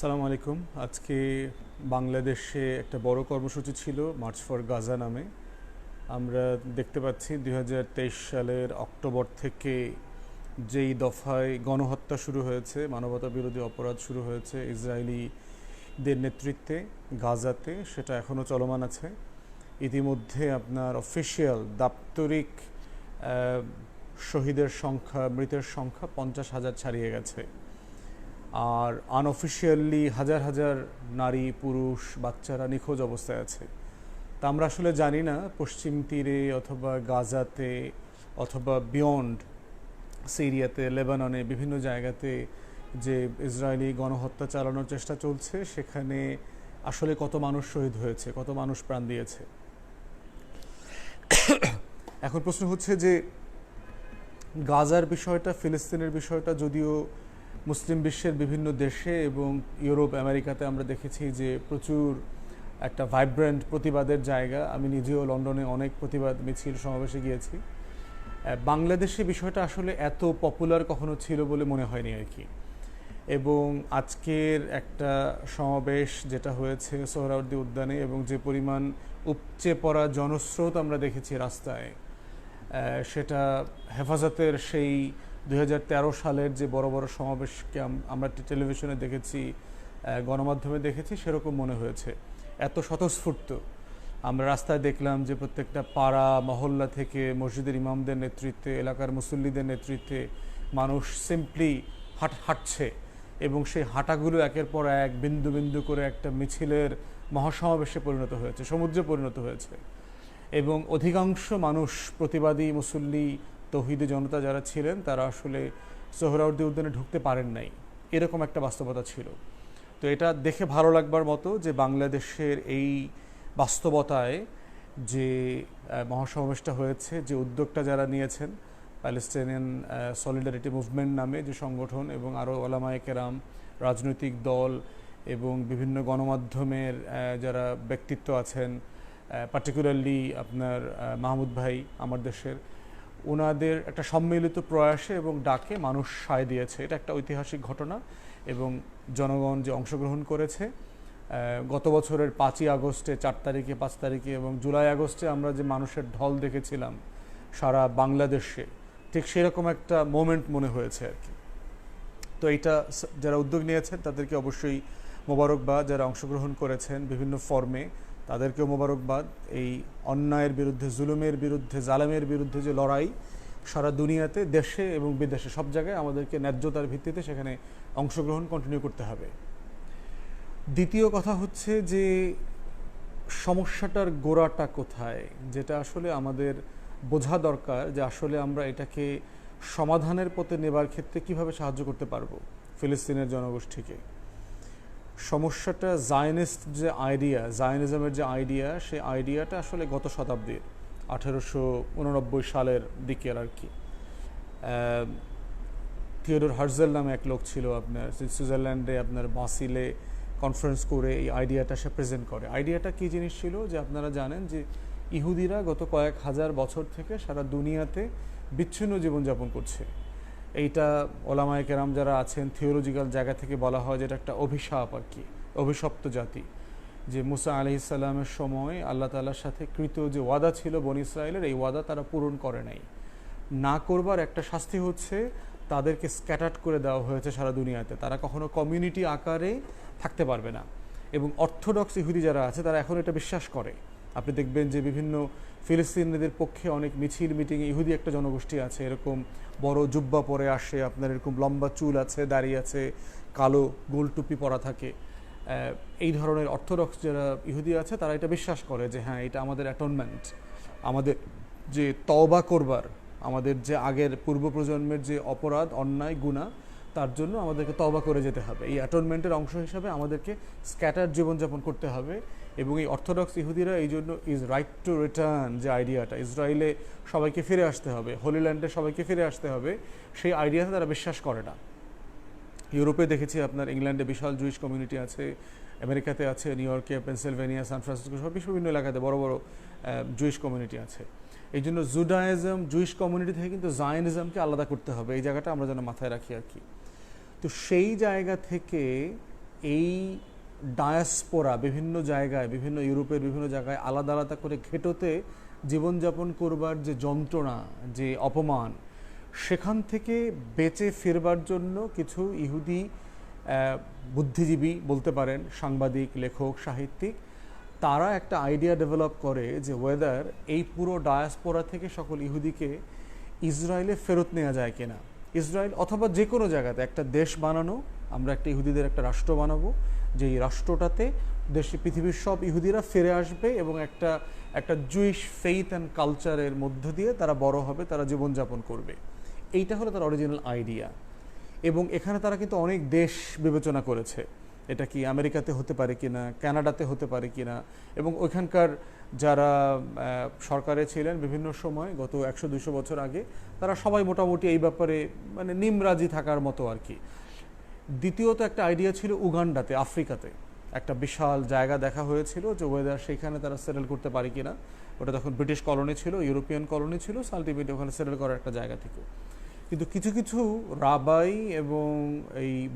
সালাম আলাইকুম। আজকে বাংলাদেশে একটা বড় কর্মসূচি ছিল মার্চ ফর গাজা নামে। আমরা দেখতে পাচ্ছি দু হাজার তেইশ সালের অক্টোবর থেকে যেই দফায় গণহত্যা শুরু হয়েছে মানবতা বিরোধী অপরাধ শুরু হয়েছে ইসরায়েলিদের নেতৃত্বে গাজাতে, সেটা এখনও চলমান আছে। ইতিমধ্যে আপনার অফিসিয়াল দাপ্তরিক শহীদের সংখ্যা, মৃতের সংখ্যা পঞ্চাশ হাজার ছাড়িয়ে গেছে। আর আনঅফিসিয়ালি হাজার হাজার নারী, পুরুষ, বাচ্চারা নিখোঁজ অবস্থায় আছে। তা আমরা আসলে জানি না, পশ্চিম তীরে অথবা গাজাতে অথবা বিয়ন্ড সিরিয়াতে, লেবাননে বিভিন্ন জায়গাতে যে ইসরায়েলি গণহত্যা চালানোর চেষ্টা চলছে, সেখানে আসলে কত মানুষ শহীদ হয়েছে, কত মানুষ প্রাণ দিয়েছে। এখন প্রশ্ন হচ্ছে যে গাজার বিষয়টা, ফিলিস্তিনের বিষয়টা যদিও মুসলিম বিশ্বের বিভিন্ন দেশে এবং ইউরোপ, আমেরিকাতে আমরা দেখেছি যে প্রচুর একটা ভাইব্রেন্ট প্রতিবাদের জায়গা। আমি নিজেও লন্ডনে অনেক প্রতিবাদ মিছিল সমাবেশে গিয়েছি। বাংলাদেশে বিষয়টা আসলে এত পপুলার কখনো ছিল বলে মনে হয়নি আর কি। এবং আজকের একটা সমাবেশ যেটা হয়েছে সোহরাওয়ার্দী উদ্যানে এবং যে পরিমাণ উপচে পড়া জনস্রোত আমরা দেখেছি রাস্তায় সেটা হেফাজতের সেই দু হাজার তেরো সালের যে বড় বড় সমাবেশকে আমরা টেলিভিশনে দেখেছি গণমাধ্যমে দেখেছি, সেরকম মনে হয়েছে। এত স্বতঃস্ফূর্ত। আমরা রাস্তায় দেখলাম যে প্রত্যেকটা পাড়া, মহল্লা থেকে মসজিদের ইমামদের নেতৃত্বে, এলাকার মুসল্লিদের নেতৃত্বে মানুষ সিম্পলি হাট, হাঁটছে এবং সেই হাঁটাগুলো একের পর এক বিন্দু বিন্দু করে একটা মিছিলের মহাসমাবেশে পরিণত হয়েছে, সমুদ্রে পরিণত হয়েছে। এবং অধিকাংশ মানুষ প্রতিবাদী মুসল্লি তৌহিদি জনতা যারা ছিলেন, তারা আসলে সোহরাউদ্দি উদ্যানে ঢুকতে পারেন নাই। এরকম একটা বাস্তবতা ছিল। তো এটা দেখে ভালো লাগবার মতো যে বাংলাদেশের এই বাস্তবতায় যে মহাসমাবেশটা হয়েছে, যে উদ্যোগটা যারা নিয়েছেন প্যালেস্টাইনিয়ান সলিডারিটি মুভমেন্ট নামে যে সংগঠন এবং আরও ওলামায়ে কেরাম, রাজনৈতিক দল এবং বিভিন্ন গণমাধ্যমের যারা ব্যক্তিত্ব আছেন পার্টিকুলারলি আপনার মাহমুদ ভাই, আমার দেশের ওনাদের একটা সম্মিলিত প্রয়াসে এবং ডাকে মানুষ সায় দিয়েছে। এটা একটা ঐতিহাসিক ঘটনা এবং জনগণ যে অংশগ্রহণ করেছে গত বছরের পাঁচই আগস্টে, চার তারিখে, পাঁচ তারিখে এবং জুলাই আগস্টে আমরা যে মানুষের ঢল দেখেছিলাম সারা বাংলাদেশে, ঠিক সেরকম একটা মোমেন্ট মনে হয়েছে আর কি। তো এইটা যারা উদ্যোগ নিয়েছেন তাদেরকে অবশ্যই মোবারকবাদ, যারা অংশগ্রহণ করেছেন বিভিন্ন ফর্মে তাদেরকেও মোবারকবাদ। এই অন্যায়ের বিরুদ্ধে, জুলুমের বিরুদ্ধে, জালামের বিরুদ্ধে যে লড়াই সারা দুনিয়াতে, দেশে এবং বিদেশে, সব জায়গায় আমাদেরকে ন্যায্যতার ভিত্তিতে সেখানে অংশগ্রহণ কন্টিনিউ করতে হবে। দ্বিতীয় কথা হচ্ছে যে সমস্যাটার গোড়াটা কোথায়? যেটা আসলে আমাদের বোঝা দরকার যে আসলে আমরা এটাকে সমাধানের পথে নেবার ক্ষেত্রে কীভাবে সাহায্য করতে পারব ফিলিস্তিনের জনগোষ্ঠীকে। সমস্যাটা জায়নিস্ট যে আইডিয়া জায়নিজমের যে আইডিয়া সেই আইডিয়াটা আসলে গত শতাব্দীর, আঠেরোশো উননব্বই সালের দিকের আর কি। থিওডোর হার্জেল নামে এক লোক ছিল আপনার সুইজারল্যান্ডে আপনার বাসিলে কনফারেন্স করে এই আইডিয়াটা সে প্রেজেন্ট করে। আইডিয়াটা কী জিনিস ছিল? যে আপনারা জানেন যে ইহুদিরা গত কয়েক হাজার বছর থেকে সারা দুনিয়াতে বিচ্ছিন্ন জীবনযাপন করছে। এইটা ওলামায় কেরাম যারা আছেন থিওলজিক্যাল জায়গা থেকে বলা হয় যে এটা একটা অভিশাপ আর কি, অভিশপ্ত জাতি। যে মুসা আলি ইসাল্লামের সময় আল্লাহ তালার সাথে কৃত যে ওয়াদা ছিল বন ইসরায়েলের, এই ওয়াদা তারা পূরণ করে নাই। না করবার একটা শাস্তি হচ্ছে, তাদেরকে স্ক্যাটার্ড করে দেওয়া হয়েছে সারা দুনিয়াতে। তারা কখনো কমিউনিটি আকারে থাকতে পারবে না। এবং অর্থোডক্স ইহুদি যারা আছে, তারা এখন এটা বিশ্বাস করে। আপনি দেখবেন যে বিভিন্ন ফিলিস্তিনিদের পক্ষে অনেক মিছিল, মিটিংয়ে ইহুদি একটা জনগোষ্ঠী আছে, এরকম বড় জুব্বা পরে আসে, আপনার এরকম লম্বা চুল আছে, দাড়ি আছে, কালো গোল টুপি পরা থাকে। এই ধরনের অর্থোডক্স যারা ইহুদি আছে, তারা এটা বিশ্বাস করে যে হ্যাঁ এটা আমাদের অ্যাটনমেন্ট। আমাদের যে তওবা করবার, আমাদের যে আগের পূর্ব প্রজন্মের যে অপরাধ, অন্যায় গুণা তার জন্য আমাদেরকে তবা করে যেতে হবে। এই অ্যাটনমেন্টের অংশ হিসাবে আমাদেরকে স্ক্যাটার জীবনযাপন করতে হবে এবং এই অর্থোডক্স ইহুদিরা এই জন্য ইজ রাইট টু রিটার্ন যে আইডিয়াটা ইসরায়েলে সবাইকে ফিরে আসতে হবে হোলিল্যান্ডে সবাইকে ফিরে আসতে হবে, সেই আইডিয়াতে তারা বিশ্বাস করে না। ইউরোপে দেখেছি আপনার ইংল্যান্ডে বিশাল জুইশ কমিউনিটি আছে, আমেরিকাতে আছে নিউ ইয়র্কে পেনসিলভেনিয়া সান ফ্রান্সিসকো সব বিভিন্ন এলাকাতে বড় বড় জুইশ কমিউনিটি আছে। এই জন্য জুডাইজম জুইশ কমিউনিটি থেকে কিন্তু জায়নিজমকে আলাদা করতে হবে। এই জায়গাটা আমরা যেন মাথায় রাখি আর কি। তো সেই জায়গা থেকে এই ডায়াসপোরা বিভিন্ন জায়গায়, বিভিন্ন ইউরোপের বিভিন্ন জায়গায় আলাদা আলাদা করে ঘেটোতে জীবনযাপন করবার যে যন্ত্রণা, যে অপমান, সেখান থেকে বেঁচে ফিরবার জন্য কিছু ইহুদি বুদ্ধিজীবী বলতে পারেন, সাংবাদিক, লেখক, সাহিত্যিক, তারা একটা আইডিয়া ডেভেলপ করে যে ওয়েদার এই পুরো ডায়াসপোরা থেকে সকল ইহুদিকে ইসরায়েলে ফেরত নেওয়া যায় কিনা। ইসরায়েল অথবা যে কোনো জায়গাতে একটা দেশ বানানো, আমরা একটা ইহুদিদের একটা রাষ্ট্র বানাবো যে এই রাষ্ট্রটাতে দেশে পৃথিবীর সব ইহুদিরা ফিরে আসবে এবং একটা একটা জুইশ ফেইথ অ্যান্ড কালচারের মধ্য দিয়ে তারা বড় হবে, তারা জীবনযাপন করবে। এইটা হলো তার অরিজিনাল আইডিয়া এবং এখানে তারা কিন্তু অনেক দেশ বিবেচনা করেছে। এটা কি আমেরিকাতে হতে পারে কিনা, কানাডাতে হতে পারে কিনা, এবং ওইখানকার যারা সরকারে ছিলেন বিভিন্ন সময়, গত একশো দুশো বছর আগে, তারা সবাই মোটামুটি এই ব্যাপারে মানে নিমরাজি থাকার মতো আর কি। দ্বিতীয়ত একটা আইডিয়া ছিল উগান্ডাতে, আফ্রিকাতে। একটা বিশাল জায়গা দেখা হয়েছিল যে ওয়েদার সেইখানে তারা সেটেল করতে পারে কিনা। ওটা তখন ব্রিটিশ কলোনি ছিল, ইউরোপিয়ান কলোনি ছিল আলটিমেটলি ওখানে সেটেল করার একটা জায়গা থেকে। কিন্তু কিছু কিছু রাবাই এবং এই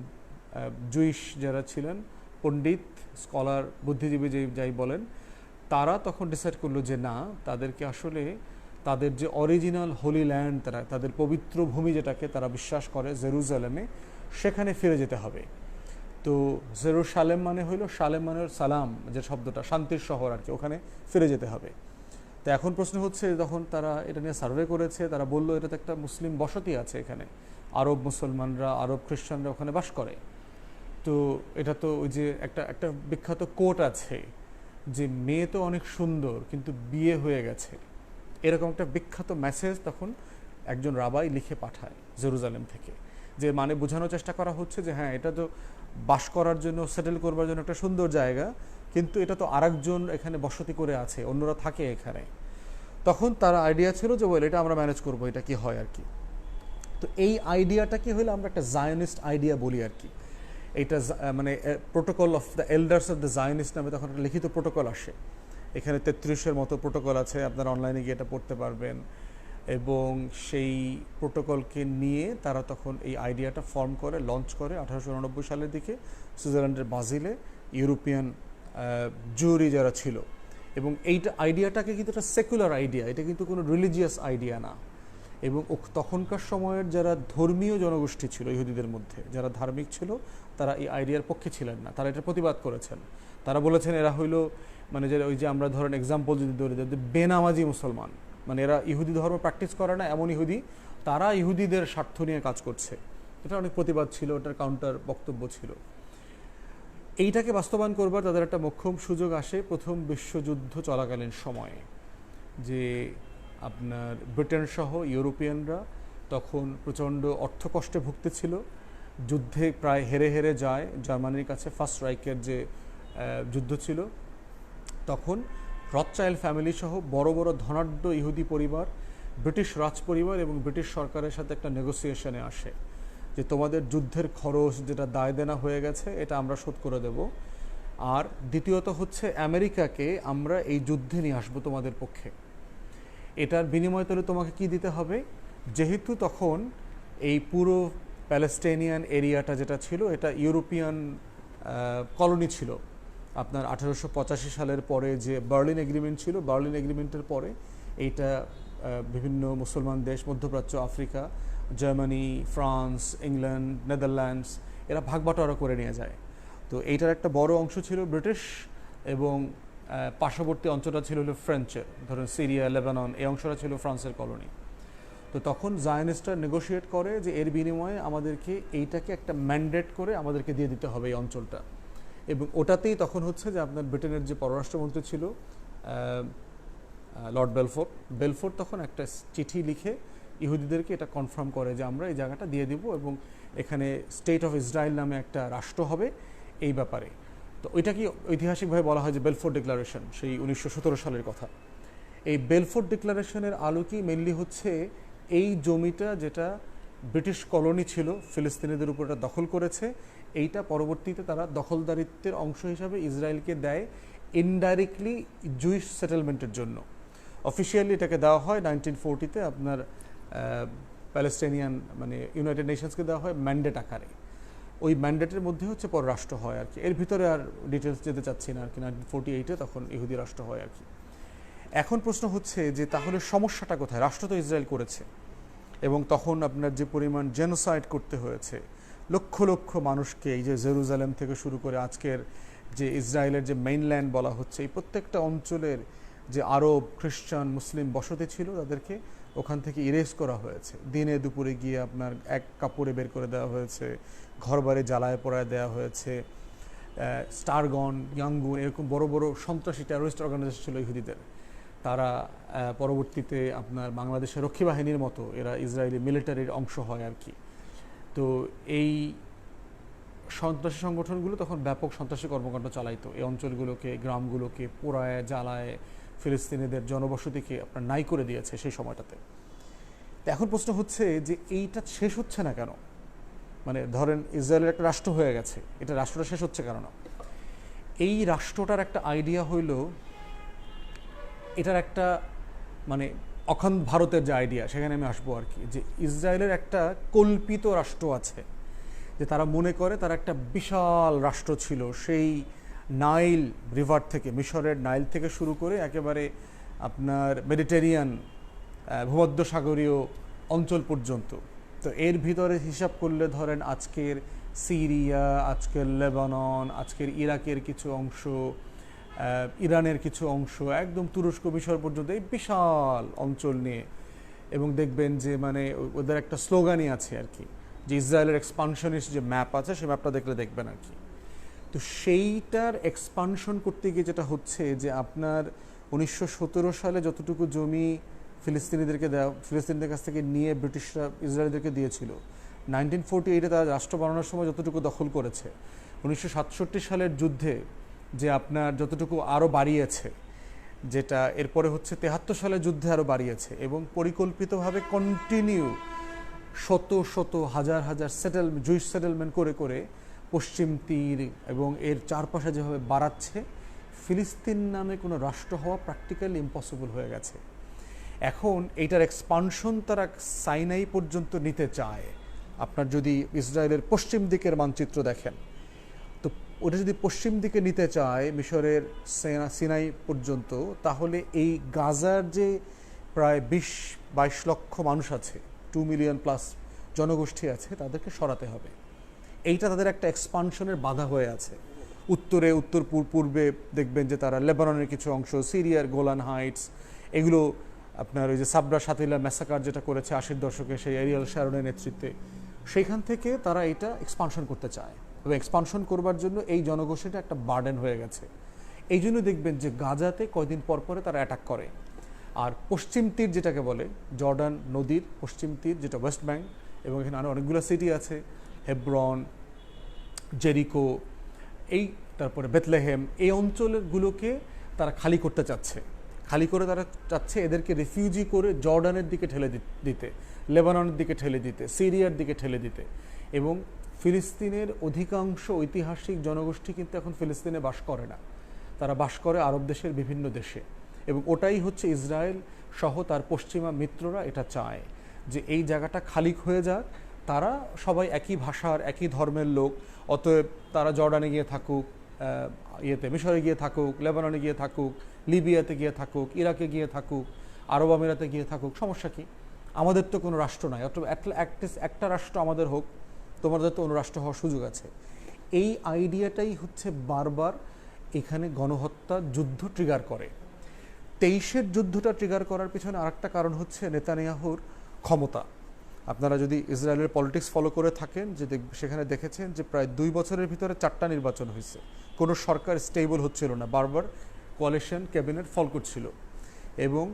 জুইশ যারা ছিলেন, পণ্ডিত, স্কলার, বুদ্ধিজীবী যে যাই বলেন, তারা তখন ডিসাইড করল যে না, তাদেরকে আসলে তাদের যে অরিজিনাল হোলি ল্যান্ড তারা, তাদের পবিত্র ভূমি যেটাকে তারা বিশ্বাস করে জেরুজালেমে সেখানে ফিরে যেতে হবে। তো জেরু সালেম মানে হইল সালেম মানে সালাম, যে শব্দটা, শান্তির শহর আর কি, ওখানে ফিরে যেতে হবে। তো এখন প্রশ্ন হচ্ছে, যখন তারা এটা নিয়ে সার্ভে করেছে, তারা বলল এটা তো একটা মুসলিম বসতি আছে এখানে। আরব মুসলমানরা, আরব খ্রিস্টানরা ওখানে বাস করে। তো এটা তো ওই যে একটা একটা বিখ্যাত কোট আছে যে মেয়ে তো অনেক সুন্দর, কিন্তু বিয়ে হয়ে গেছে। এরকম একটা বিখ্যাত মেসেজ তখন একজন রাবাই লিখে পাঠায় জেরুজালেম থেকে, যে মানে বোঝানোর চেষ্টা করা হচ্ছে যে হ্যাঁ এটা তো বাস করার জন্য সেটেল করবার জন্য একটা সুন্দর জায়গা, কিন্তু এটা তো আরেকজন এখানে বসতি করে আছে, অন্যরা থাকে এখানে। তখন তার আইডিয়া ছিল যে ওয়েল এটা আমরা ম্যানেজ করব, এটা কি হয় আর কি। তো এই আইডিয়াটা কি হলে আমরা একটা জায়নিস্ট আইডিয়া বলি আর কি। এইটা মানে protocol of the elders of the Zionist নামে তখন একটা লিখিত প্রোটোকল আসে। এখানে তেত্রিশের মতো প্রোটোকল আছে, আপনারা অনলাইনে গিয়ে এটা পড়তে পারবেন। এবং সেই প্রোটোকলকে নিয়ে তারা তখন এই আইডিয়াটা ফর্ম করে লঞ্চ করে আঠারোশো উননব্বই সালের দিকে সুইজারল্যান্ডের বাজিলে ইউরোপিয়ান জুরি যারা ছিল। এবং এইটা আইডিয়াটাকে কিন্তু একটা সেকুলার আইডিয়া এটা কিন্তু কোনো রিলিজিয়াস আইডিয়া না। এবং তখনকার সময়ের যারা ধর্মীয় জনগোষ্ঠী ছিল, ইহুদিদের মধ্যে, যারা ধার্মিক ছিল তারা এই আইডিয়ার পক্ষে ছিলেন না, তারা এটা প্রতিবাদ করেছেন। তারা বলেছেন, এরা হইল মানে যে ওই যে আমরা ধরেন এক্সাম্পল যদি ধরে, যে বেনামাজি মুসলমান। মানে এরা ইহুদি ধর্ম প্র্যাকটিস করে না, এমন ইহুদি। তারা ইহুদিদের স্বার্থ নিয়ে কাজ করছে। এটা অনেক প্রতিবাদ ছিল ওটার কাউন্টার বক্তব্য ছিল। এইটাকে বাস্তবায়ন করবার তাদের একটা মক্ষম সুযোগ আসে প্রথম বিশ্বযুদ্ধ চলাকালীন সময়ে, যে আপনার ব্রিটেন সহ ইউরোপিয়ানরা তখন প্রচণ্ড অর্থকষ্টে ভুগতেছিল। যুদ্ধে প্রায় হেরে হেরে যায়। জার্মানির কাছে ফার্স্ট রাইকের যে যুদ্ধ ছিল, তখন রথচাইল্ড ফ্যামিলি সহ বড় বড় ধনাঢ্য ইহুদি পরিবার, ব্রিটিশ রাজ পরিবার এবং ব্রিটিশ সরকারের সাথে একটা নেগোসিয়েশনে আসে যে তোমাদের যুদ্ধের খরচ যেটা দায় দেনা হয়ে গেছে, এটা আমরা শোধ করে দেব। আর দ্বিতীয়ত হচ্ছে আমেরিকাকে আমরা এই যুদ্ধে নিয়ে আসব তোমাদের পক্ষে। এটার বিনিময় তলে তোমাকে কি দিতে হবে? যেহেতু তখন এই পুরো প্যালেস্টেনিয়ান এরিয়াটা যেটা ছিল, এটা ইউরোপিয়ান কলোনি ছিল। আপনার আঠারোশো পঁচাশি সালের পরে যে বার্লিন এগ্রিমেন্ট ছিল, বার্লিন এগ্রিমেন্টের পরে এইটা বিভিন্ন মুসলমান দেশ, মধ্যপ্রাচ্য, Africa, Germany, France, England, Netherlands, এরা ভাগ বাটোয়ারা করে নিয়ে যায়। তো এইটার একটা বড় অংশ ছিল ব্রিটিশ এবং পার্শ্ববর্তী অঞ্চলটা ছিল হলো ফ্রেঞ্চের, ধরুন সিরিয়া, লেবানন, এই অংশটা ছিল ফ্রান্সের কলোনি। তো তখন জায়নিস্টরা নেগোশিয়েট করে যে এর বিনিময়ে আমাদেরকে এইটাকে একটা ম্যান্ডেট করে আমাদেরকে দিয়ে দিতে হবে এই অঞ্চলটা। এবং ওটাতেই তখন হচ্ছে যে আপনার ব্রিটেনের যে পররাষ্ট্রমন্ত্রী ছিল লর্ড বেলফোর্ড বেলফোর্ড তখন একটা চিঠি লিখে ইহুদিদেরকে এটা কনফার্ম করে যে আমরা এই জায়গাটা দিয়ে দিব এবং এখানে স্টেট অফ ইসরায়েল নামে একটা রাষ্ট্র হবে এই ব্যাপারে। তো ওইটা কি ঐতিহাসিকভাবে বলা হয় যে বেলফোর্ড ডিক্লারেশন সেই উনিশশো সতেরো সালের কথা। এই বেলফোর্ড ডিক্লারেশনের আলোকেই মেনলি হচ্ছে এই জমিটা যেটা ব্রিটিশ কলোনি ছিল, ফিলিস্তিনিদের উপর দখল করেছে, এইটা পরবর্তীতে তারা দখলদারিত্বের অংশ হিসাবে ইসরায়েলকে দেয় ইনডাইরেক্টলি জুইশ সেটেলমেন্টের জন্য। অফিসিয়ালি এটাকে দেওয়া হয় নাইনটিন ফোরটিতে আপনার প্যালেস্টাইনিয়ান মানে ইউনাইটেড নেশনসকে দেওয়া হয় ম্যান্ডেট আকারে। ওই ম্যান্ডেটের মধ্যে হচ্ছে পররাষ্ট্র হয় আর কি। এর ভিতরে আর ডিটেলস যেতে চাচ্ছি না আর কি। নাইনটিন ফোর্টি এইটে তখন ইহুদি রাষ্ট্র হয় আর কি। এখন প্রশ্ন হচ্ছে যে তাহলে সমস্যাটা কোথায়? রাষ্ট্র তো ইসরায়েল করেছে। এবং তখন আপনার যে পরিমাণ জেনোসাইড করতে হয়েছে, লক্ষ লক্ষ মানুষকে এই যে জেরুজালেম থেকে শুরু করে আজকের যে ইসরায়েলের যে মেইনল্যান্ড বলা হচ্ছে, এই প্রত্যেকটা অঞ্চলের যে আরব, খ্রিস্টান, মুসলিম বসতি ছিল, তাদেরকে ওখান থেকে ইরেজ করা হয়েছে। দিনে দুপুরে গিয়ে আপনার এক কাপড়ে বের করে দেওয়া হয়েছে ঘরবারে জ্বালায় পড়ায় দেওয়া হয়েছে স্টারগন ইয়াঙ্গুন এরকম বড় বড় সন্ত্রাসী টেরোরিস্ট অর্গানাইজেশন ছিল ইহুদিদের। তারা পরবর্তীতে আপনার বাংলাদেশের রক্ষী বাহিনীর মতো এরা ইসরায়েলি মিলিটারির অংশ হয় আর কি। তো এই সন্ত্রাসী সংগঠনগুলো তখন ব্যাপক সন্ত্রাসী কর্মকাণ্ড চালাইতো। এই অঞ্চলগুলোকে, গ্রামগুলোকে পোড়ায়, জ্বালায়, ফিলিস্তিনিদের জনবসতিকে আপনার নাই করে দিয়েছে সেই সময়টাতে। এখন প্রশ্ন হচ্ছে যে এইটা শেষ হচ্ছে না কেন? মানে ধরেন ইসরায়েলের একটা রাষ্ট্র হয়ে গেছে, এটা রাষ্ট্রটা শেষ হচ্ছে কেন না? এই রাষ্ট্রটার একটা আইডিয়া হইল এটার একটা মানে অখণ্ড ভারতের যে আইডিয়া সেখানে আমি আসব আর কি, যে ইসরায়েলের একটা কল্পিত রাষ্ট্র আছে, যে তারা মনে করে তারা একটা বিশাল রাষ্ট্র ছিল, সেই নাইল রিভার থেকে, মিশরের নাইল থেকে শুরু করে একেবারে আপনার মেডিটেরিয়ান ভূমধ্যসাগরীয় অঞ্চল পর্যন্ত। তো এর ভিতরে হিসাব করলে ধরেন আজকের সিরিয়া, আজকের লেবানন, আজকের ইরাকের কিছু অংশ ইরানের কিছু অংশ একদম তুরস্ক মিশর পর্যন্ত এই বিশাল অঞ্চল নিয়ে। এবং দেখবেন যে মানে ওদের একটা স্লোগানই আছে আর কি, যে ইসরায়েলের এক্সপানশনিস্ট যে ম্যাপ আছে সেই ম্যাপটা দেখলে দেখবেন আর কি। তো সেইটার এক্সপানশন করতে গিয়ে যেটা হচ্ছে যে আপনার উনিশশো সতেরো সালে যতটুকু জমি ফিলিস্তিনিদেরকে দেওয়া, ফিলিস্তিনিদের কাছ থেকে নিয়ে ব্রিটিশরা ইসরায়েলদেরকে দিয়েছিল নাইনটিন ফোরটি এইটে তারা রাষ্ট্র বানানোর সময় যতটুকু দখল করেছে, উনিশশো সাতষট্টি সালের যুদ্ধে যে আপনার যতটুকু আরও বাড়িয়েছে, যেটা এরপরে হচ্ছে তেহাত্তর সালে যুদ্ধে আরও বাড়িয়েছে এবং পরিকল্পিতভাবে কন্টিনিউ শত শত হাজার হাজার সেটেল জুইস সেটেলমেন্ট করে করে পশ্চিম তীর এবং এর চারপাশে যেভাবে বাড়াচ্ছে, ফিলিস্তিন নামে কোনো রাষ্ট্র হওয়া প্র্যাকটিক্যালি ইম্পসিবল হয়ে গেছে। এখন এইটার এক্সপানশন তারা সাইনাই পর্যন্ত নিতে চায়। আপনার যদি ইসরায়েলের পশ্চিম দিকের মানচিত্র দেখেন ওটা যদি পশ্চিম দিকে নিতে চায় মিশরের সিনাই পর্যন্ত, তাহলে এই গাজার যে প্রায় বিশ, বাইশ লক্ষ মানুষ আছে টু মিলিয়ন প্লাস জনগোষ্ঠী আছে, তাদেরকে সরাতে হবে। এইটা তাদের একটা এক্সপানশনের বাধা হয়ে আছে। উত্তরে, উত্তর পূর্বে দেখবেন যে তারা লেবাননের কিছু অংশ, সিরিয়ার গোলান হাইটস, এগুলো আপনার ওই যে সাবরা সাতিলা ম্যাসাকার যেটা করেছে আশির দশকে সেই এরিয়াল শ্যারনের নেতৃত্বে, সেইখান থেকে তারা এটা এক্সপানশন করতে চায়। এবং এক্সপানশন করবার জন্য এই জনগোষ্ঠীটা একটা বার্ডেন হয়ে গেছে। এই জন্য দেখবেন যে গাজাতে কয়দিন পর পরে তারা অ্যাটাক করে। আর পশ্চিম তীর যেটাকে বলে, জর্ডান নদীর পশ্চিম তীর যেটা ওয়েস্ট ব্যাঙ্ক এবং এখানে আরও অনেকগুলো সিটি আছে হেব্রন জেরিকো এই তারপরে বেতলেহেম এই অঞ্চলগুলোকে তারা খালি করতে চাচ্ছে। খালি করে তারা চাচ্ছে এদেরকে রিফিউজি করে জর্ডানের দিকে ঠেলে দিতে, লেবাননের দিকে ঠেলে দিতে, সিরিয়ার দিকে ঠেলে দিতে। এবং ফিলিস্তিনের অধিকাংশ ঐতিহাসিক জনগোষ্ঠী কিন্তু এখন ফিলিস্তিনে বাস করে না। তারা বাস করে আরব দেশের বিভিন্ন দেশে এবং ওটাই হচ্ছে ইসরায়েল সহ তার পশ্চিমা মিত্ররা এটা চায় যে এই জায়গাটা খালি হয়ে যাক। তারা সবাই একই ভাষার, একই ধর্মের লোক, অতএব তারা জর্ডানে গিয়ে থাকুক ইয়েতে মিশরে গিয়ে থাকুক, লেবাননে গিয়ে থাকুক, লিবিয়াতে গিয়ে থাকুক, ইরাকে গিয়ে থাকুক, আরব আমিরাতে গিয়ে থাকুক, সমস্যা কি? আমাদের তো কোনো রাষ্ট্র নাই অত একটা রাষ্ট্র আমাদের হোক। তোমাদের তো অনুরাষ্ট্র হওয়ার সুযোগ আছে। এই আইডিয়াটাই হচ্ছে বারবার এখানে গণহত্যা যুদ্ধ ট্রিগার করে। তেইশের যুদ্ধটা ট্রিগার করার পিছনে আরেকটা কারণ হচ্ছে নেতানিয়াহুর ক্ষমতা। আপনারা যদি ইসরায়েলের পলিটিক্স ফলো করে থাকেন, যে সেখানে দেখেছেন যে প্রায় দুই বছরের ভিতরে চারটা নির্বাচন হয়েছে। কোনো সরকার স্টেবল হচ্ছিল না, বারবার কোয়ালিশন ক্যাবিনেট ফল করছিল। এবং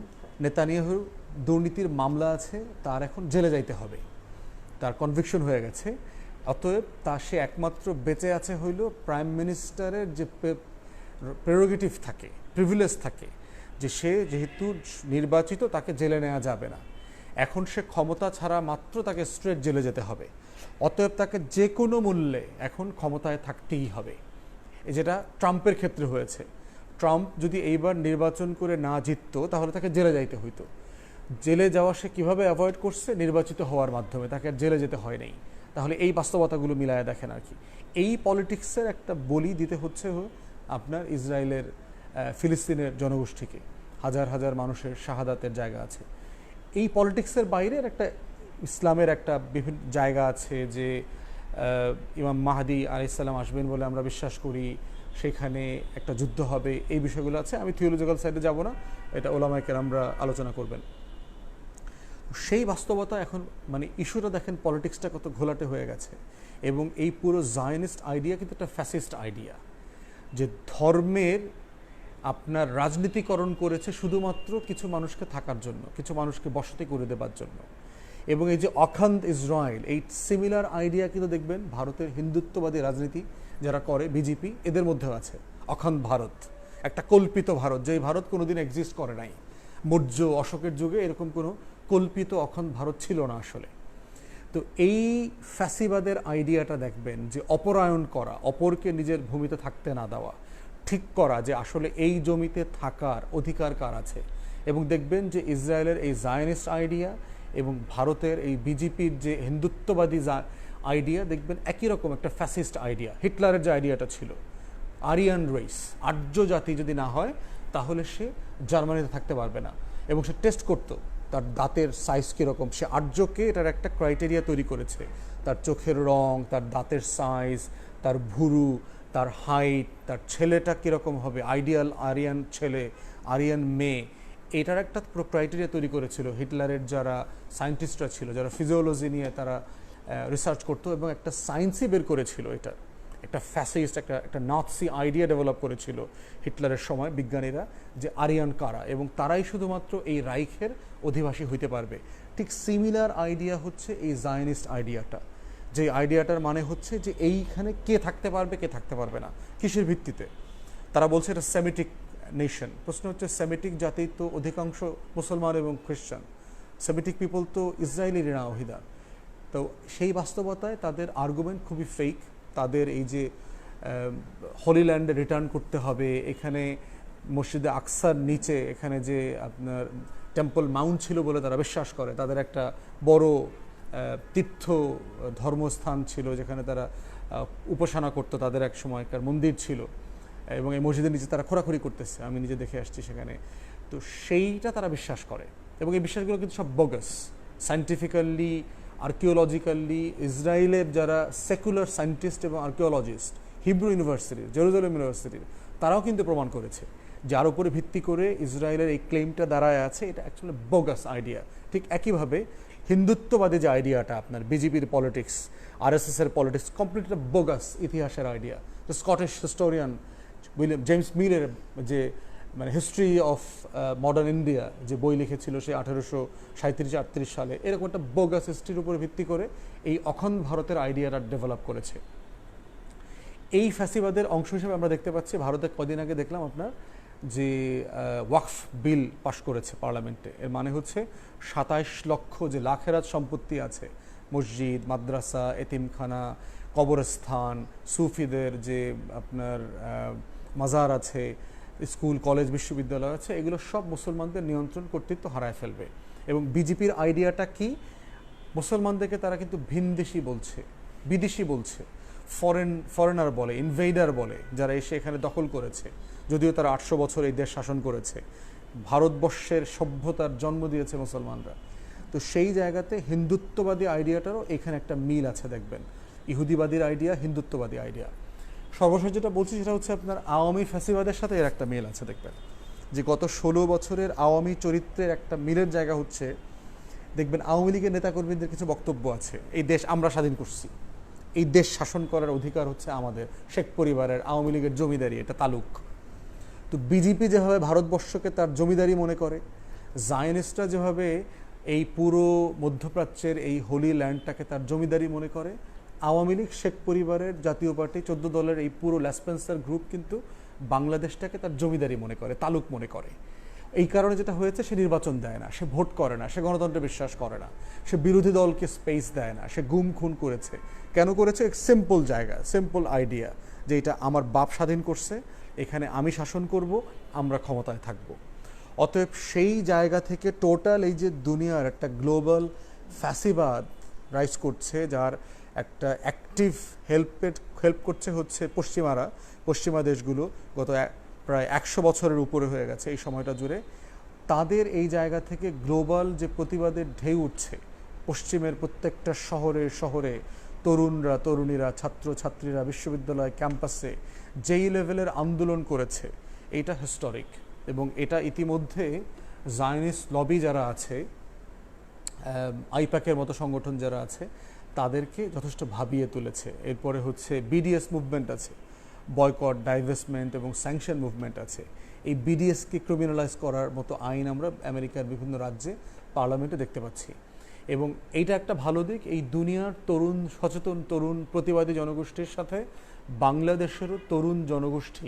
নেতানিয়াহুর দুর্নীতির মামলা আছে, তার এখন জেলে যাইতে হবে। তার কনভিকশন হয়ে গেছে। অতএব তা সে একমাত্র বেঁচে আছে হইল প্রাইম মিনিস্টারের যে প্রেরোগেটিভ থাকে প্রিভিলেজ থাকে, যে সে যেহেতু নির্বাচিত তাকে জেলে নেওয়া যাবে না। এখন সে ক্ষমতা ছাড়া মাত্র তাকে স্ট্রেট জেলে যেতে হবে। অতএব তাকে যে কোনো মূল্যে এখন ক্ষমতায় থাকতেই হবে। যেটা ট্রাম্পের ক্ষেত্রে হয়েছে। ট্রাম্প যদি এইবার নির্বাচন করে না জিততো, তাহলে তাকে জেলে যাইতে হইতো। জেলে যাওয়া সে কীভাবে অ্যাভয়েড করছে? নির্বাচিত হওয়ার মাধ্যমে। তাকে জেলে যেতে হয় নাই। তাহলে এই বাস্তবতাগুলো মিলায় দেখেন আর কি। এই পলিটিক্সের একটা বলি দিতে হচ্ছে আপনার ইসরায়েলের ফিলিস্তিনের জনগোষ্ঠীকে। হাজার হাজার মানুষের শাহাদাতের জায়গা আছে। এই পলিটিক্সের বাইরের একটা ইসলামের একটা বিভিন্ন জায়গা আছে যে ইমাম মাহাদি আলাইসাল্লাম আসবেন বলে আমরা বিশ্বাস করি, সেখানে একটা যুদ্ধ হবে, এই বিষয়গুলো আছে। আমি থিওলজিক্যাল সাইডে যাব না, এটা ওলামাইকের আমরা আলোচনা করবেন। সেই বাস্তবতা এখন মানে ইস্যুটা দেখেন পলিটিক্সটা কত ঘোলাটে হয়ে গেছে। এবং এই পুরো জায়নিস্ট আইডিয়া কিন্তু একটা ফ্যাসিস্ট আইডিয়া যে ধর্মের আপনার রাজনীতিকরণ করেছে শুধুমাত্র কিছু মানুষকে থাকার জন্য, কিছু মানুষকে বসতি করে দেবার জন্য। এবং এই যে অখান্ত ইসরায়েল, এই সিমিলার আইডিয়া কিন্তু দেখবেন ভারতের হিন্দুত্ববাদী রাজনীতি যারা করে বিজেপি এদের মধ্যেও আছে। অখান্ত ভারত, একটা কল্পিত ভারত, যেই ভারত কোনোদিন এক্সিস্ট করে নাই। মৌর্য অশোকের যুগে এরকম কোনো কল্পিত অখণ্ড ভারত ছিল না আসলে। তো এই ফ্যাসিবাদের আইডিয়াটা দেখবেন যে অপরায়ণ করা, অপরকে নিজের ভূমিতে থাকতে না দেওয়া, ঠিক করা যে আসলে এই জমিতে থাকার অধিকার কার আছে। এবং দেখবেন যে ইসরায়েলের এই জায়নিস্ট আইডিয়া এবং ভারতের এই বিজেপির যে হিন্দুত্ববাদী আইডিয়া দেখবেন একই রকম একটা ফ্যাসিস্ট আইডিয়া হিটলারের যে আইডিয়াটা ছিল। আরিয়ান রেস আর্য জাতি যদি না হয়, তাহলে সে জার্মানিতে থাকতে পারবে না। এবং সে টেস্ট করতো। তার দাঁতের সাইজ কীরকম? সে আর্যকে এটার একটা ক্রাইটেরিয়া তৈরি করেছে। তার চোখের রং, তার দাঁতের সাইজ তার ভুরু, তার হাইট তার ছেলেটা কীরকম হবে? আইডিয়াল আরিয়ান ছেলে আরিয়ান মেয়ে। এটার একটা পুরো ক্রাইটেরিয়া তৈরি করেছিল। হিটলারের যারা সায়েন্টিস্টরা ছিল, যারা ফিজিওলজি নিয়ে তারা রিসার্চ করতো এবং একটা সায়েন্সই বের করেছিল এটা। একটা ফ্যাসিস্ট একটা একটা নাথসি আইডিয়া ডেভেলপ করেছিল হিটলারের সময় বিজ্ঞানীরা যে আরিয়ান কারা? এবং তারাই শুধুমাত্র এই রাইখের অধিবাসী হইতে পারবে। ঠিক সিমিলার আইডিয়া হচ্ছে এই জায়নিস্ট আইডিয়াটা যে আইডিয়াটার মানে হচ্ছে যে এইখানে কে থাকতে পারবে, কে থাকতে পারবে না। কিসের ভিত্তিতে? তারা বলছে এটা সেমিটিক নেশন প্রশ্ন হচ্ছে সেমিটিক জাতি তো অধিকাংশ মুসলমান এবং খ্রিশ্চান সেমিটিক পিপল তো ইসরায়েলি না অহিদা তো সেই বাস্তবতায় তাদের আর্গুমেন্ট খুবই ফেক তাদের এই যে হলিল্যান্ডে রিটার্ন করতে হবে। এখানে মসজিদে আকসার নিচে, এখানে যে আপনার টেম্পল মাউন্ট ছিল বলে তারা বিশ্বাস করে। তাদের একটা বড় তীর্থ ধর্মস্থান ছিল যেখানে তারা উপাসনা করতো। তাদের এক সময়কার মন্দির ছিল। এবং এই মসজিদের নিচে তারা খোরাখুরি করতেছে। আমি নিজে দেখে আসছি সেখানে। তো সেইটা তারা বিশ্বাস করে। এবং এই বিশ্বাসগুলো কিন্তু সব বগাস সাইন্টিফিক্যালি আর্কিওলজিক্যালি ইসরায়েলের যারা সেকুলার সায়েন্টিস্ট এবং আর্কিওলজিস্ট হিব্রু ইউনিভার্সিটির জেরুজালেম ইউনিভার্সিটির তারাও কিন্তু প্রমাণ করেছে। যার উপরে ভিত্তি করে ইসরায়েলের এই ক্লেমটা দাঁড়ায় আছে, এটা অ্যাকচুয়ালি বোগাস আইডিয়া ঠিক একইভাবে হিন্দুত্ববাদী যে আইডিয়াটা আপনার বিজেপির পলিটিক্স আর এস এর পলিটিক্স কমপ্লিট বোগাস ইতিহাসের idea Scottish historian William James মিলের যে মানে হিস্ট্রি অফ মডার্ন ইন্ডিয়া যে বই লিখেছিল সে আঠেরোশো সাঁত্রিশ আটত্রিশ সালে, এরকম একটা বোগাস হিস্ট্রির উপর ভিত্তি করে এই অখণ্ড ভারতের আইডিয়াটা ডেভেলপ করেছে। এই ফ্যাসিবাদের অংশ হিসেবে আমরা দেখতে পাচ্ছি, ভারতে কদিন আগে দেখলাম আপনার যে ওয়াকফ বিল পাশ করেছে পার্লামেন্টে। এর মানে হচ্ছে সাতাইশ লক্ষ যে লাখেরাত সম্পত্তি আছে, মসজিদ, মাদ্রাসা, এতিমখানা, কবরস্থান, সুফিদের যে আপনার মাজার আছে, স্কুল, কলেজ, বিশ্ববিদ্যালয় আছে, এগুলো সব মুসলমানদের নিয়ন্ত্রণ কর্তৃত্ব হারায় ফেলবে। এবং বিজেপির আইডিয়াটা কি? মুসলমানদেরকে তারা কিন্তু ভিনদেশি বলছে, বিদেশি বলছে। ফরেন, ফরেনার বলে ইনভেডার বলে, যারা এসে এখানে দখল করেছে। যদিও তারা আটশো বছর এই দেশ শাসন করেছে, ভারতবর্ষের সভ্যতার জন্ম দিয়েছে মুসলমানরা। তো সেই জায়গাতে হিন্দুত্ববাদী আইডিয়াটারও এখানে একটা মিল আছে দেখবেন। ইহুদিবাদীর আইডিয়া, হিন্দুত্ববাদী আইডিয়া। সর্বশেষ যেটা বলছি সেটা হচ্ছে আপনার আওয়ামী ফ্যাসিবাদের সাথে এর একটা মিল আছে দেখবেন। যে গত ষোলো বছরের আওয়ামী চরিত্রের একটা মিলের জায়গা হচ্ছে, দেখবেন আওয়ামী লীগের নেতাকর্মীদের কিছু বক্তব্য আছে। এই দেশ আমরা স্বাধীন করছি। এই দেশ শাসন করার অধিকার হচ্ছে আমাদের শেখ পরিবারের আওয়ামী লীগের জমিদারি, এটা তালুক। তো বিজেপি যেভাবে ভারতবর্ষকে তার জমিদারি মনে করে জায়নিস্টরা যেভাবে এই পুরো মধ্যপ্রাচ্যের এই হোলি ল্যান্ডটাকে তার জমিদারি মনে করে, আওয়ামী লীগ, শেখ পরিবারের জাতীয় পার্টি, চোদ্দ দলের এই পুরো ল্যাসপেন্সার গ্রুপ কিন্তু বাংলাদেশটাকে তার জমিদারি মনে করে, তালুক মনে করে। এই কারণে যেটা হয়েছে, সে নির্বাচন দেয় না, সে ভোট করে না, সে গণতন্ত্রে বিশ্বাস করে না, সে বিরোধী দলকে স্পেস দেয় না, সে গুম খুন করেছে। কেন করেছে? সিম্পল জায়গা সিম্পল আইডিয়া যে এটা আমার বাপ স্বাধীন করছে এখানে আমি শাসন করব, আমরা ক্ষমতায় থাকব। অতএব সেই জায়গা থেকে টোটাল এই যে দুনিয়ার একটা গ্লোবাল ফ্যাসিবাদ রাইজ করছে, যার একটা অ্যাক্টিভ হেল্পের হেল্প করছে হচ্ছে পশ্চিমারা, পশ্চিমা দেশগুলো গত প্রায় একশো বছরের উপরে হয়ে গেছে এই সময়টা জুড়ে। তাদের এই জায়গা থেকে গ্লোবাল যে প্রতিবাদের ঢেউ উঠছে, পশ্চিমের প্রত্যেকটা শহরে শহরে তরুণরা, তরুণীরা ছাত্র ছাত্রীরা বিশ্ববিদ্যালয় ক্যাম্পাসে যেই লেভেলের আন্দোলন করেছে এইটা হিস্টোরিক এবং এটা ইতিমধ্যে জায়নিস লবি যারা আছে আইপ্যাকের মতো সংগঠন যারা আছে, তাদেরকে যথেষ্ট ভাবিয়ে তুলেছে। এরপরে হচ্ছে বিডিএস মুভমেন্ট আছে বয়কট ডাইভেস্টমেন্ট এবং স্যাংশন মুভমেন্ট আছে। এই বিডিএসকে ক্রিমিনালাইজ করার মতো আইন আমরা আমেরিকার বিভিন্ন রাজ্যে পার্লামেন্টে দেখতে পাচ্ছি। এবং এইটা একটা ভালো দিক, এই দুনিয়ার তরুণ, সচেতন তরুণ প্রতিবাদী জনগোষ্ঠীর সাথে বাংলাদেশেরও তরুণ জনগোষ্ঠী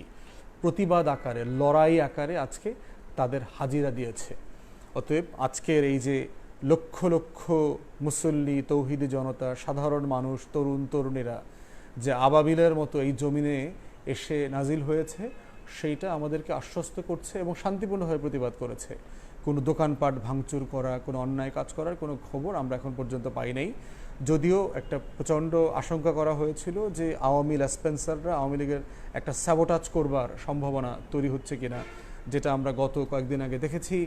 প্রতিবাদ আকারে, লড়াই আকারে আজকে তাদের হাজিরা দিয়েছে। অতএব আজকের এই যে লক্ষ লক্ষ মুসল্লি, তৌহিদি জনতা, সাধারণ মানুষ, তরুণ, তরুণীরা যে আবাবিলের মতো এই জমিনে এসে নাজিল হয়েছে, সেইটা আমাদেরকে আশ্বস্ত করছে এবং শান্তিপূর্ণভাবে প্রতিবাদ করেছে। কোনো দোকানপাট ভাঙচুর করা, কোনো অন্যায় কাজ করার কোনো খবর আমরা এখন পর্যন্ত পাই নাই। যদিও একটা প্রচণ্ড আশঙ্কা করা হয়েছিল যে আওয়ামী ল্যাসপেন্সাররা আওয়ামী লীগের একটা স্যাবোটাজ করবার সম্ভাবনা তৈরি হচ্ছে কিনা, যেটা আমরা গত কয়েকদিন আগে দেখেছি।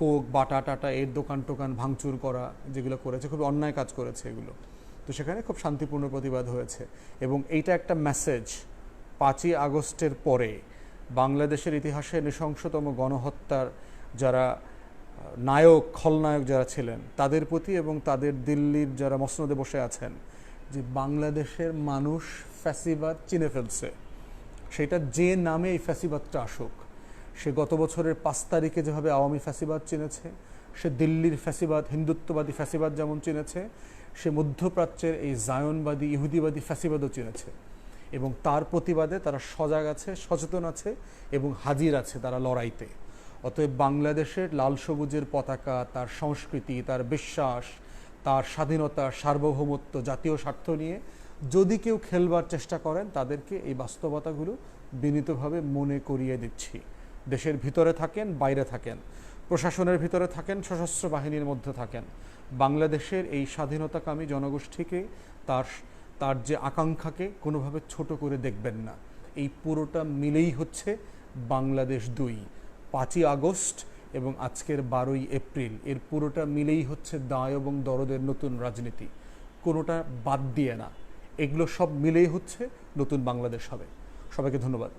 কোক, বাটা টাটা এর দোকান টোকান ভাঙচুর করা, যেগুলো করেছে, খুব অন্যায় কাজ করেছে এগুলো। তো সেখানে খুব শান্তিপূর্ণ প্রতিবাদ হয়েছে এবং এইটা একটা মেসেজ পাঁচই আগস্টের পরে বাংলাদেশের ইতিহাসে নৃশংসতম গণহত্যার যারা নায়ক, খলনায়ক যারা ছিলেন, তাদের প্রতি এবং তাদের দিল্লির যারা মসনদে বসে আছেন, যে বাংলাদেশের মানুষ ফ্যাসিবাদ চিনে ফেলছে। সেটা যে নামে এই ফ্যাসিবাদটা আসুক, সে গত বছরের পাঁচ তারিখে যেভাবে আওয়ামী ফ্যাসিবাদ চিনেছে, সে দিল্লির ফ্যাসিবাদ, হিন্দুত্ববাদী ফ্যাসিবাদ যেমন চিনেছে, সে মধ্যপ্রাচ্যের এই জায়নবাদী, ইহুদিবাদী ফ্যাসিবাদও চিনেছে। এবং তার প্রতিবাদে তারা সজাগ আছে, সচেতন আছে এবং হাজির আছে তারা লড়াইতে। অতএব বাংলাদেশের লাল সবুজের পতাকা, তার সংস্কৃতি, তার বিশ্বাস, তার স্বাধীনতা, সার্বভৌমত্ব জাতীয় স্বার্থ নিয়ে যদি কেউ খেলবার চেষ্টা করেন, তাদেরকে এই বাস্তবতাগুলো বিনীতভাবে মনে করিয়ে দিচ্ছি। দেশের ভিতরে থাকেন, বাইরে থাকেন, প্রশাসনের ভিতরে থাকেন, সশস্ত্র বাহিনীর মধ্যে থাকেন, বাংলাদেশের এই স্বাধীনতাকামী জনগোষ্ঠীকে তার তার যে আকাঙ্ক্ষাকে কোনোভাবে ছোট করে দেখবেন না। এই পুরোটা মিলেই হচ্ছে বাংলাদেশ দুই। পাঁচই আগস্ট এবং আজকের বারোই এপ্রিল। এর পুরোটা মিলেই হচ্ছে দায় এবং দরদের নতুন রাজনীতি। কোনোটা বাদ দিয়ে না। এগুলো সব মিলেই হচ্ছে নতুন বাংলাদেশ হবে। সবাইকে ধন্যবাদ।